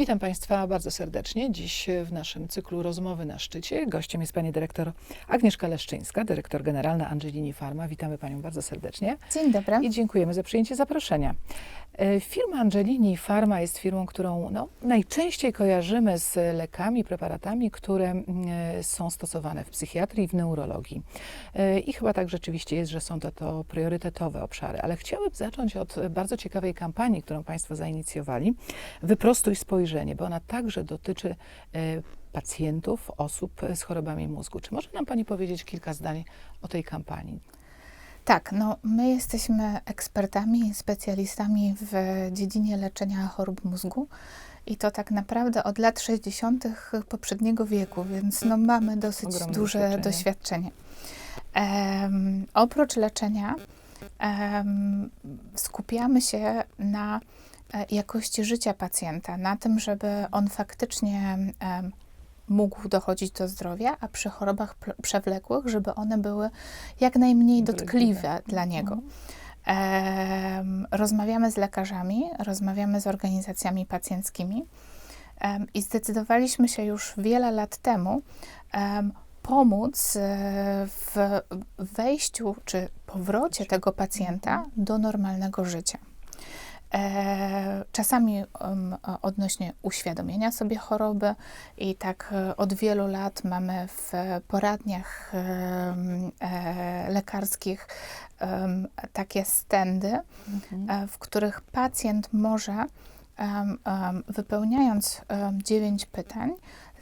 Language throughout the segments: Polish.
Witam Państwa bardzo serdecznie. Dziś w naszym cyklu Rozmowy na szczycie gościem jest pani dyrektor Agnieszka Leszczyńska, dyrektor generalna Angelini Pharma. Witamy Panią bardzo serdecznie Dzień dobry. i dziękujemy za przyjęcie zaproszenia. E, Firma Angelini Pharma jest firmą, którą no, najczęściej kojarzymy z lekami, preparatami, które mm, e, są stosowane w psychiatrii i w neurologii. E, I chyba tak rzeczywiście jest, że są to, to priorytetowe obszary. Ale chciałabym zacząć od bardzo ciekawej kampanii, którą Państwo zainicjowali. Wyprostuj spojrzenie, bo ona także dotyczy e, pacjentów, osób z chorobami mózgu. Czy może nam Pani powiedzieć kilka zdań o tej kampanii? Tak, no my jesteśmy ekspertami, specjalistami w dziedzinie leczenia chorób mózgu i to tak naprawdę od lat 60. poprzedniego wieku, więc no mamy dosyć Ogromne duże doświadczenie. doświadczenie. Em, oprócz leczenia em, skupiamy się na jakości życia pacjenta, na tym, żeby on faktycznie mógł dochodzić do zdrowia, a przy chorobach przewlekłych, żeby one były jak najmniej dotkliwe dla niego. Mhm. Rozmawiamy z lekarzami, rozmawiamy z organizacjami pacjenckimi i zdecydowaliśmy się już wiele lat temu em, pomóc e, w wejściu czy powrocie tego pacjenta do normalnego życia. E, Czasami odnośnie uświadomienia sobie choroby i tak e, od wielu lat mamy w poradniach e, lekarskich takie stędy, Mhm. w których pacjent może, wypełniając dziewięć pytań,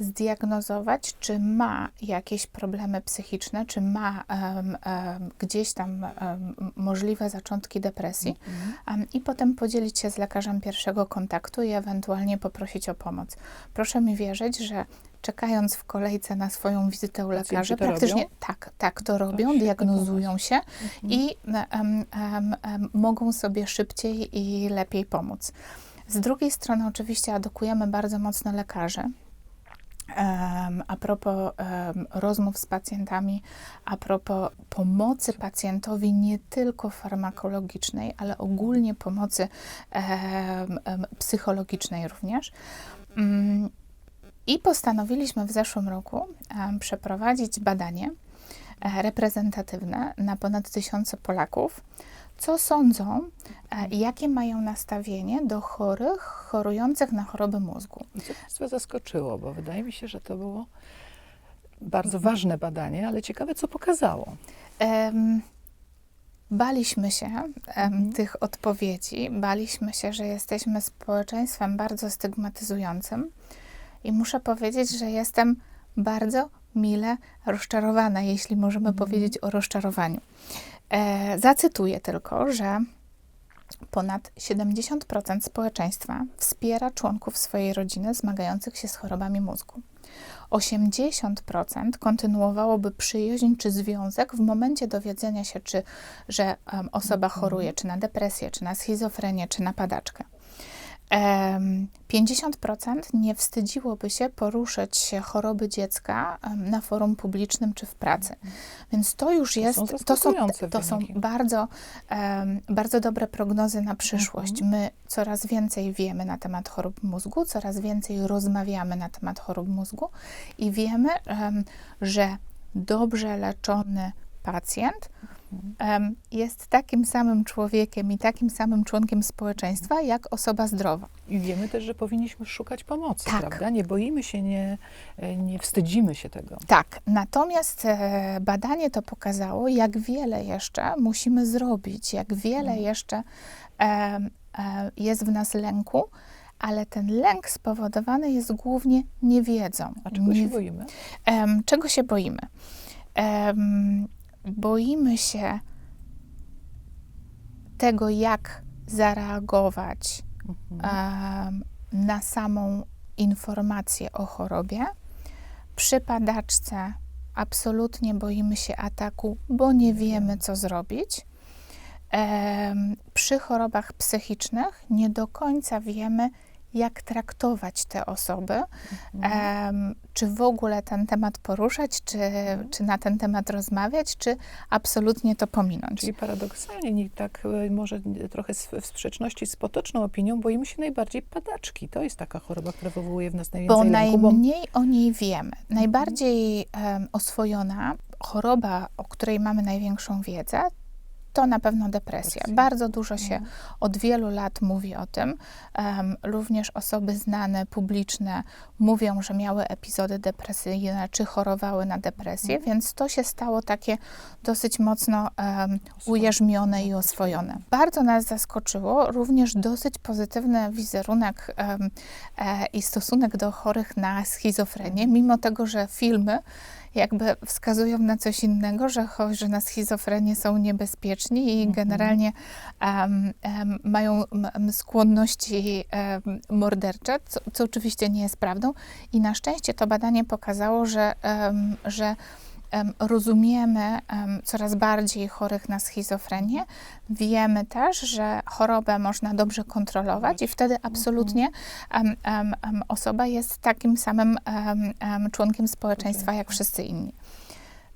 zdiagnozować, czy ma jakieś problemy psychiczne, czy ma em, em, gdzieś tam em, możliwe zaczątki depresji, Mhm. em, i potem podzielić się z lekarzem pierwszego kontaktu i ewentualnie poprosić o pomoc. Proszę mi wierzyć, że czekając w kolejce na swoją wizytę u to praktycznie robią? tak, tak to robią, świetny diagnozują się Mhm. i em, em, em, mogą sobie szybciej i lepiej pomóc. Z drugiej strony, oczywiście, edukujemy bardzo mocno lekarzy. A propos rozmów z pacjentami, a propos pomocy pacjentowi nie tylko farmakologicznej, ale ogólnie pomocy psychologicznej również. Mm, I postanowiliśmy w zeszłym roku przeprowadzić badanie e, reprezentatywne na ponad tysiące Polaków, co sądzą, e, jakie mają nastawienie do chorych, chorujących na choroby mózgu. I co Państwa zaskoczyło, bo wydaje mi się, że to było bardzo ważne badanie, ale ciekawe, co pokazało. Em, baliśmy się Mhm. tych odpowiedzi, baliśmy się, że jesteśmy społeczeństwem bardzo stygmatyzującym i muszę powiedzieć, że jestem bardzo mile rozczarowana, jeśli możemy Mhm. powiedzieć o rozczarowaniu. E, zacytuję tylko, że ponad 70% społeczeństwa wspiera członków swojej rodziny zmagających się z chorobami mózgu. 80% kontynuowałoby przyjaźń czy związek w momencie dowiedzenia się, czy, że em, osoba Mhm. choruje czy na depresję, czy na schizofrenię, czy na padaczkę. Em, 50% nie wstydziłoby się poruszyć się choroby dziecka na forum publicznym czy w pracy. Więc to już To jest, są to są, to są bardzo, bardzo dobre prognozy na przyszłość. Mhm. My coraz więcej wiemy na temat chorób mózgu, coraz więcej rozmawiamy na temat chorób mózgu i wiemy, em, że dobrze leczony pacjent jest takim samym człowiekiem i takim samym członkiem społeczeństwa, jak osoba zdrowa. I wiemy też, że powinniśmy szukać pomocy, Tak. prawda? Nie boimy się, nie, nie wstydzimy się tego. Tak, natomiast e, badanie to pokazało, jak wiele jeszcze musimy zrobić, jak wiele Mhm. jeszcze e, e, jest w nas lęku, ale ten lęk spowodowany jest głównie niewiedzą. A czego się Nie- boimy? Em, czego się boimy? Boimy się tego, jak zareagować Mhm. em, na samą informację o chorobie. Przy padaczce absolutnie boimy się ataku, bo nie wiemy, co zrobić. Em, przy chorobach psychicznych nie do końca wiemy, jak traktować te osoby, Mhm. czy w ogóle ten temat poruszać, czy, czy na ten temat rozmawiać, czy absolutnie to pominąć. Czyli paradoksalnie, nie tak e, może trochę w sprzeczności z potoczną opinią, boimy się najbardziej padaczki. To jest taka choroba, która wywołuje w nas najwięcej Bo lęku, bo najmniej o niej wiemy. Najbardziej em, oswojona choroba, o której mamy największą wiedzę, to na pewno depresja. Bardzo dużo się Mhm. od wielu lat mówi o tym. Em, również osoby znane, publiczne mówią, że miały epizody depresyjne, czy chorowały na depresję, Mhm. więc to się stało takie dosyć mocno Oswojone. ujarzmione i oswojone. Bardzo nas zaskoczyło również dosyć pozytywny wizerunek em, e, i stosunek do chorych na schizofrenię, mimo tego, że filmy jakby wskazują na coś innego, że chorzy na schizofrenię są niebezpieczni i Mhm. generalnie em, em, mają skłonności em, mordercze, co, co oczywiście nie jest prawdą. I na szczęście to badanie pokazało, że, że rozumiemy em, coraz bardziej chorych na schizofrenię. Wiemy też, że chorobę można dobrze kontrolować i wtedy absolutnie em, em, osoba jest takim samym em, em, członkiem społeczeństwa jak wszyscy inni.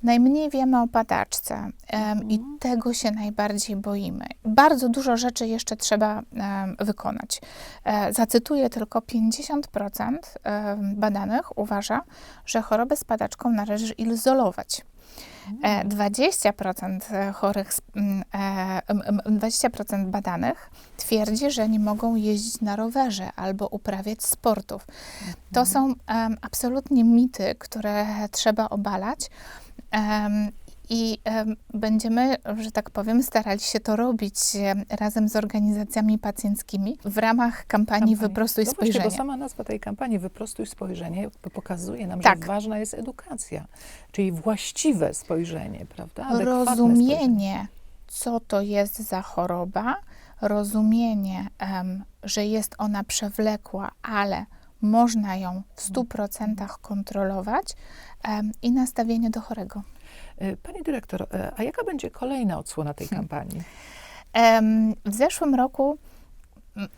Najmniej wiemy o padaczce em, i tego się najbardziej boimy. Bardzo dużo rzeczy jeszcze trzeba em, wykonać. E, zacytuję tylko 50% em, badanych uważa, że chorobę z padaczką należy izolować. E, 20% chorych, z- m, e, m, 20% badanych twierdzi, że nie mogą jeździć na rowerze albo uprawiać sportów. To są em, absolutnie mity, które trzeba obalać. I em, będziemy, że tak powiem, starali się to robić em, razem z organizacjami pacjenckimi w ramach kampanii Kampanii. Wyprostuj no właśnie, spojrzenie. bo sama nazwa tej kampanii Wyprostuj spojrzenie pokazuje nam, Tak. że ważna jest edukacja, czyli właściwe spojrzenie, prawda? Adekwatne spojrzenie. rozumienie, co to jest za choroba, rozumienie, em, że jest ona przewlekła, ale można ją w 100% kontrolować em, i nastawienie do chorego. Y, Pani dyrektor, e, a jaka będzie kolejna odsłona tej kampanii? Em, W zeszłym roku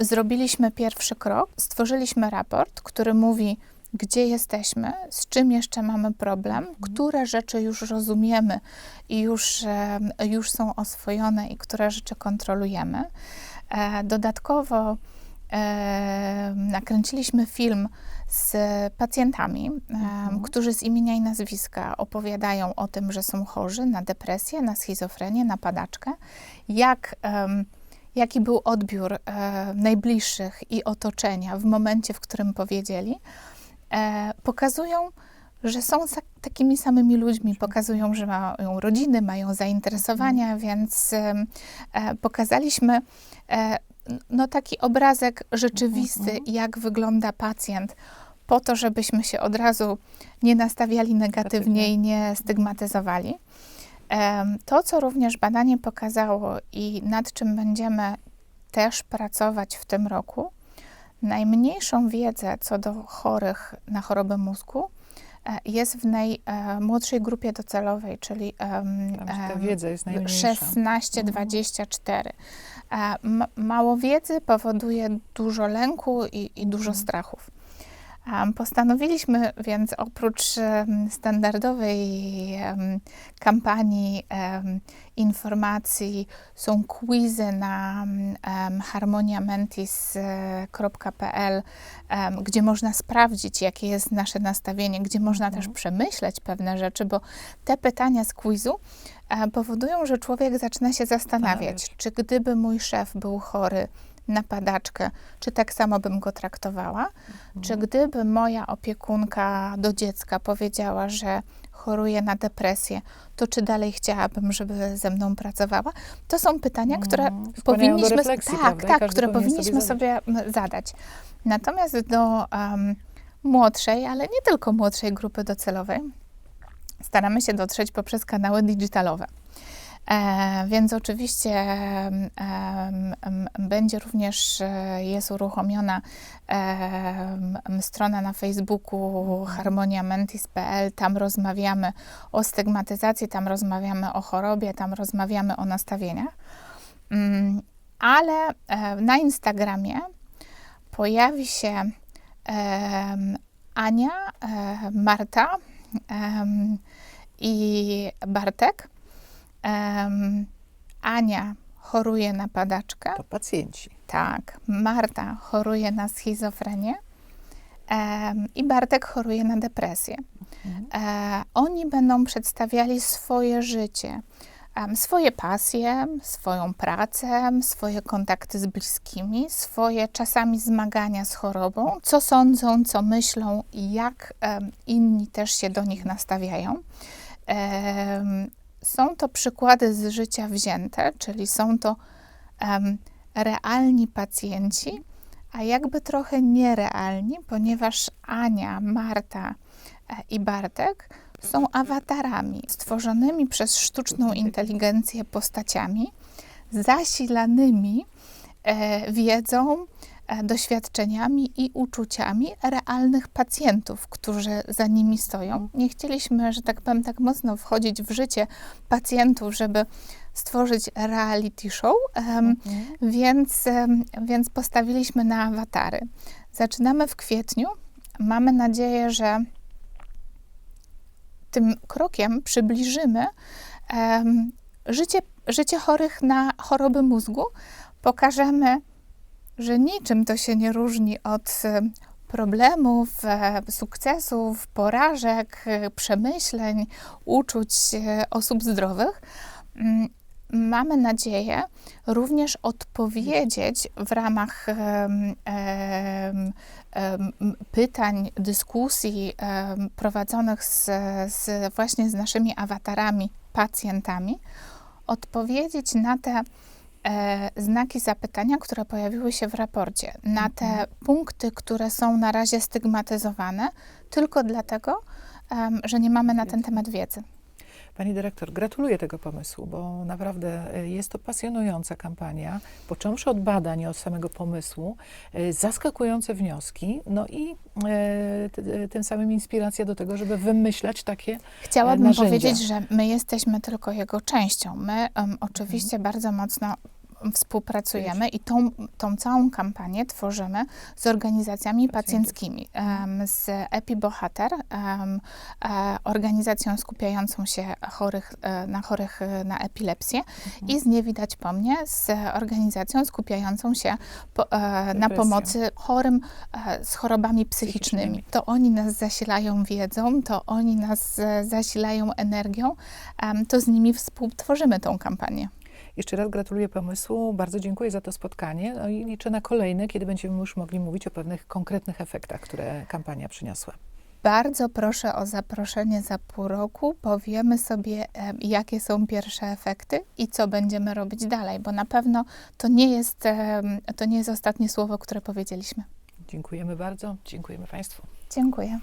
zrobiliśmy pierwszy krok. Stworzyliśmy raport, który mówi, gdzie jesteśmy, z czym jeszcze mamy problem, które rzeczy już rozumiemy i już, już są oswojone i które rzeczy kontrolujemy. E, Dodatkowo e, nakręciliśmy film z pacjentami, em, którzy z imienia i nazwiska opowiadają o tym, że są chorzy na depresję, na schizofrenię, na padaczkę. Jak, jaki był odbiór e, najbliższych i otoczenia w momencie, w którym powiedzieli. E, pokazują, że są takimi samymi ludźmi, pokazują, że mają rodziny, mają zainteresowania, więc em, e, pokazaliśmy no, taki obrazek rzeczywisty, jak wygląda pacjent, po to, żebyśmy się od razu nie nastawiali negatywnie i nie stygmatyzowali. To, co również badanie pokazało i nad czym będziemy też pracować w tym roku, najmniejszą wiedzę co do chorych na chorobę mózgu jest w najmłodszej grupie docelowej, czyli najmniejsza. 16-24. A ma- Mało wiedzy powoduje dużo lęku i, i dużo strachów. Postanowiliśmy więc oprócz standardowej kampanii informacji, są quizy na harmoniamentis.pl, gdzie można sprawdzić, jakie jest nasze nastawienie, gdzie można też przemyśleć pewne rzeczy, bo te pytania z quizu powodują, że człowiek zaczyna się Zastanawiać. czy gdyby mój szef był chory na padaczkę, czy tak samo bym go traktowała, czy gdyby moja opiekunka do dziecka powiedziała, że choruje na depresję, to czy dalej chciałabym, żeby ze mną pracowała? To są pytania, które Mhm. Do powinniśmy, refleksji, tak, tak, każdy które powinniśmy sobie sobie, m, zadać. Natomiast do em, młodszej, ale nie tylko młodszej grupy docelowej, staramy się dotrzeć poprzez kanały digitalowe. E, więc oczywiście będzie również, e, jest uruchomiona strona na Facebooku harmoniamentis.pl. Tam rozmawiamy o stygmatyzacji, tam rozmawiamy o chorobie, tam rozmawiamy o nastawieniach. Mm, ale e, na Instagramie pojawi się Ania, Marta i Bartek. Em, Ania choruje na padaczkę. To pacjenci. Tak, Marta choruje na schizofrenię em, i Bartek choruje na depresję. E, oni będą przedstawiali swoje życie, em, swoje pasje, swoją pracę, swoje kontakty z bliskimi, swoje czasami zmagania z chorobą, co sądzą, co myślą i jak em, inni też się do nich nastawiają. Em, są to przykłady z życia wzięte, czyli są to em, realni pacjenci, a jakby trochę nierealni, ponieważ Ania, Marta e, i Bartek są awatarami stworzonymi przez sztuczną inteligencję postaciami, zasilanymi e, wiedzą, doświadczeniami i uczuciami realnych pacjentów, którzy za nimi stoją. Nie chcieliśmy, że tak powiem, tak mocno wchodzić w życie pacjentów, żeby stworzyć reality show, em, więc, więc postawiliśmy na awatary. Zaczynamy w kwietniu. Mamy nadzieję, że tym krokiem przybliżymy życie, życie chorych na choroby mózgu. Pokażemy, że niczym to się nie różni od em, problemów, e, sukcesów, porażek, e, przemyśleń, uczuć e, osób zdrowych. Mm, Mamy nadzieję również odpowiedzieć w ramach pytań, dyskusji prowadzonych z, z właśnie z naszymi awatarami, pacjentami, odpowiedzieć na te e, znaki zapytania, które pojawiły się w raporcie, na te punkty, które są na razie stygmatyzowane, tylko dlatego, że nie mamy na ten temat wiedzy. Pani dyrektor, gratuluję tego pomysłu, bo naprawdę e, jest to pasjonująca kampania, począwszy od badań, od samego pomysłu, e, zaskakujące wnioski, no i e, tym samym inspiracja do tego, żeby wymyślać takie Chciałabym narzędzia. powiedzieć, że my jesteśmy tylko jego częścią. My em, oczywiście bardzo mocno współpracujemy i tą, tą całą kampanię tworzymy z organizacjami em, z Epi Bohater, em, e, organizacją skupiającą się chorych, e, na chorych e, na epilepsję i z Nie Widać Po Mnie, z organizacją skupiającą się po, na pomocy chorym z chorobami psychicznymi. Psychicznymi. To oni nas zasilają wiedzą, to oni nas zasilają energią, to z nimi współtworzymy tą kampanię. Jeszcze raz gratuluję pomysłu, bardzo dziękuję za to spotkanie no i liczę na kolejne, kiedy będziemy już mogli mówić o pewnych konkretnych efektach, które kampania przyniosła. Bardzo proszę o zaproszenie za pół roku. Powiemy sobie, em, jakie są pierwsze efekty i co będziemy robić dalej, bo na pewno to nie jest, em, to nie jest ostatnie słowo, które powiedzieliśmy. Dziękujemy bardzo, dziękujemy Państwu. Dziękuję.